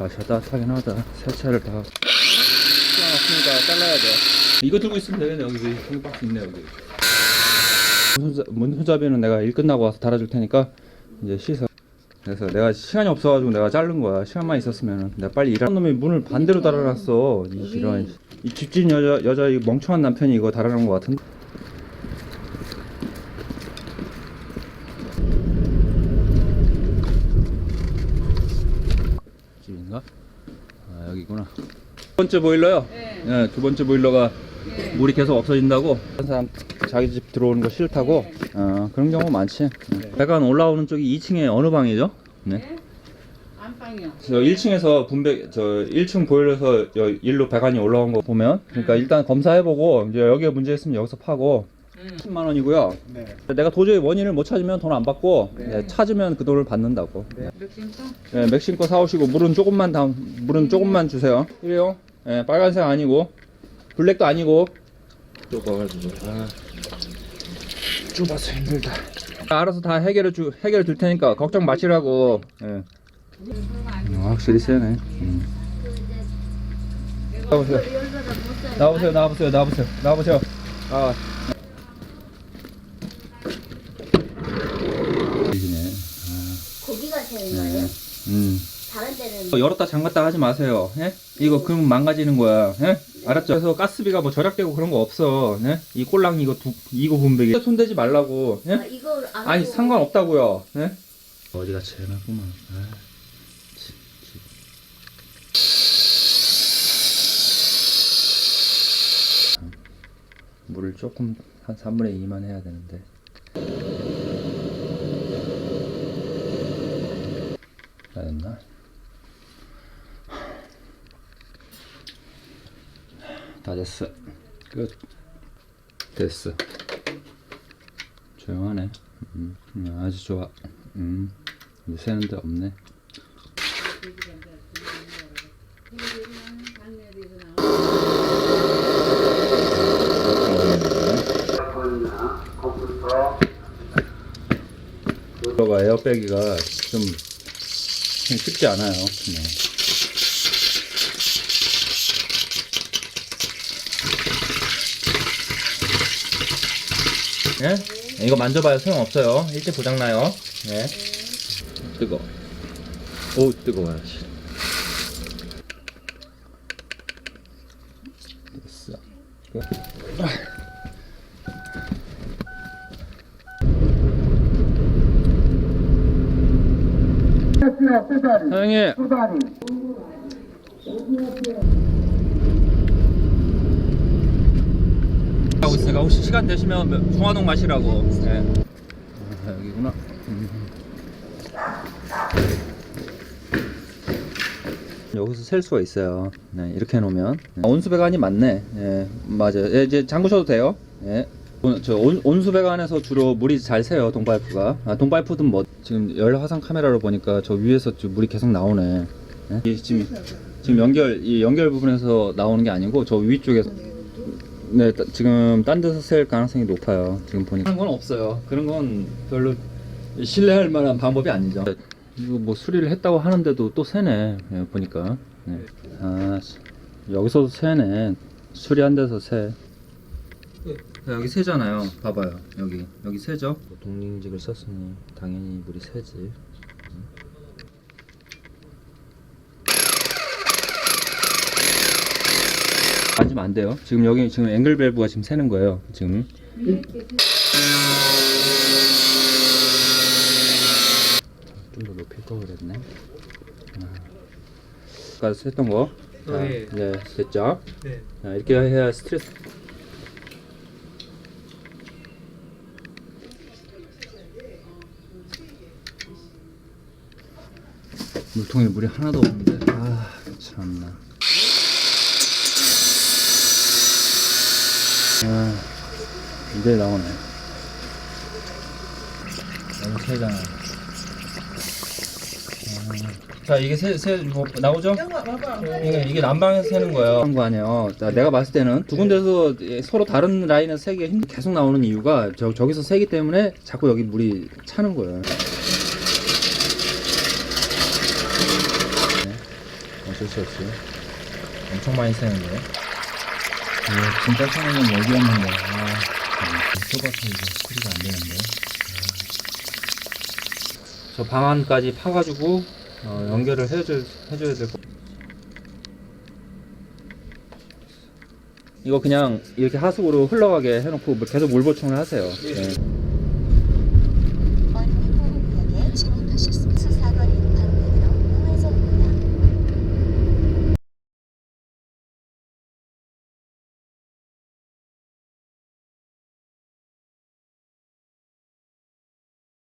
사실 따뜻하긴 하다. 세차를 다. 왔으니까 잘라야 돼. 이거 들고 있으면 되겠네. 여기 여기 박스 있네 여기. 손자, 손잡이는 내가 일 끝나고 와서 달아줄 테니까 이제 씻어. 그래서 내가 시간이 없어가지고 내가 자른 거야. 시간만 있었으면 내가 빨리 일하는 놈이 문을 반대로 달아놨어. 이 이런 이 집진 여자 여자 이 멍청한 남편이 이거 달아놓은 거 같은데. 집인가? 아 여기구나. 두 번째 보일러요. 네. 두 번째 보일러가 물이 계속 없어진다고. 한 사람 자기 집 들어오는 거 싫다고. 어 그런 경우 많지. 배관 올라오는 쪽이 2층에 어느 방이죠? 네. 안방이요. 저 1층에서 분배 저 1층 보일러에서 여, 일로 배관이 올라온 거 보면 그러니까 일단 검사해보고 이제 여기에 문제 있으면 여기서 파고 10만 원이고요. 네. 내가 도저히 원인을 못 찾으면 돈 안 받고 네. 네, 찾으면 그 돈을 받는다고. 네. 맥심도 맥심 거 사오시고 물은 조금만 다 물은 조금만 주세요. 이래요. 네, 빨간색 아니고 블랙도 아니고 좁아가지고 아. 좁아서 힘들다. 알아서 다 해결해 주 해결해 줄 테니까 걱정 마시라고. 예. 음, 확실히 세네. 음. 나오세요. 나오세요. 나오세요. 나오세요. 나오세요. 아. 이네. 고기가 되는 거예요? 음. 다른 데는 어, 열었다 잠갔다 하지 마세요. 예? 이거 그러면 망가지는 거야. 예? 알았죠? 그래서 가스비가 뭐 절약되고 그런 거 없어. 예? 이 꼴랑 이거 두 이거 분배기 손대지 말라고. 예? 아, 이걸 안 아니 하고 상관없다고요. 예? 어디가 제나구만. 아. 물을 조금 한 3분의 2만 해야 되는데. 다 됐나? 다 됐어. 끝. 됐어. 조용하네. 음, 음, 아주 좋아. 음, 이제 새는 데 없네. 이거가 에어백이가 좀 쉽지 않아요. 네. 예? 이거 만져봐요. 소용없어요. 일찍 고장나요. 예. 뜨거. 오, 뜨거워요. 씨. 됐어. 끝. 사장님. 하고 있으니까 혹시 시간 되시면 중화동 마시라고. 네. 아, 여기구나. 음. 여기서 셀 수가 있어요. 네, 이렇게 해놓으면 네. 온수배관이 맞네. 예, 맞아요. 예, 이제 잠그셔도 돼요. 예. 온- 저 온, 온수배관에서 주로 물이 잘 새요. 동파이프가. 아, 동파이프든 뭐 지금 열 화상 카메라로 보니까 저 위에서 좀 물이 계속 나오네. 예? 이 지금 지금 연결 이 연결 부분에서 나오는 게 아니고 저 위쪽에서 네, 따- 지금 딴 데서 셀 가능성이 높아요. 지금 보니까. 그런 건 없어요. 그런 건 별로 신뢰할 만한 방법이 아니죠. 이거 뭐 수리를 했다고 하는데도 또 새네. 예, 보니까. 네. 아, 씨. 여기서도 새네. 수리한 데서 새. 여기 새잖아요. 봐봐요. 여기 여기 새죠. 동링직을 썼으니 당연히 물이 새지. 만지면 안 돼요. 지금 여기 지금 앵글 밸브가 지금 새는 거예요. 지금. 좀 더 높일 걸 그랬네. 아. 아까 했던 거. 자, 아, 예. 네, 됐죠? 네. 자, 이렇게 해야 스트레스. 물통에 물이 하나도 없는데. 아, 참나. 아, 이제 나오네. 너무 세잖아. 아, 자, 이게 세, 세, 뭐, 나오죠? 이게, 이게 난방에서 새는 거예요. 한거 아니에요. 자, 내가 봤을 때는 두 군데서 서로 다른 라인에서 세기가 힘 계속 나오는 이유가 저, 저기서 세기 때문에 자꾸 여기 물이 차는 거예요. 네. 어쩔 수 없이 엄청 많이 새는데 아, 진짜 새는 건 여기였는데 아, 좁아서 이거 수리가 안 되는데 저 방안까지 파가지고 어, 연결을 해줄, 해줘야 될 거. 이거 그냥 이렇게 하수구로 흘러가게 해놓고 물- 계속 물 보충을 하세요. 네.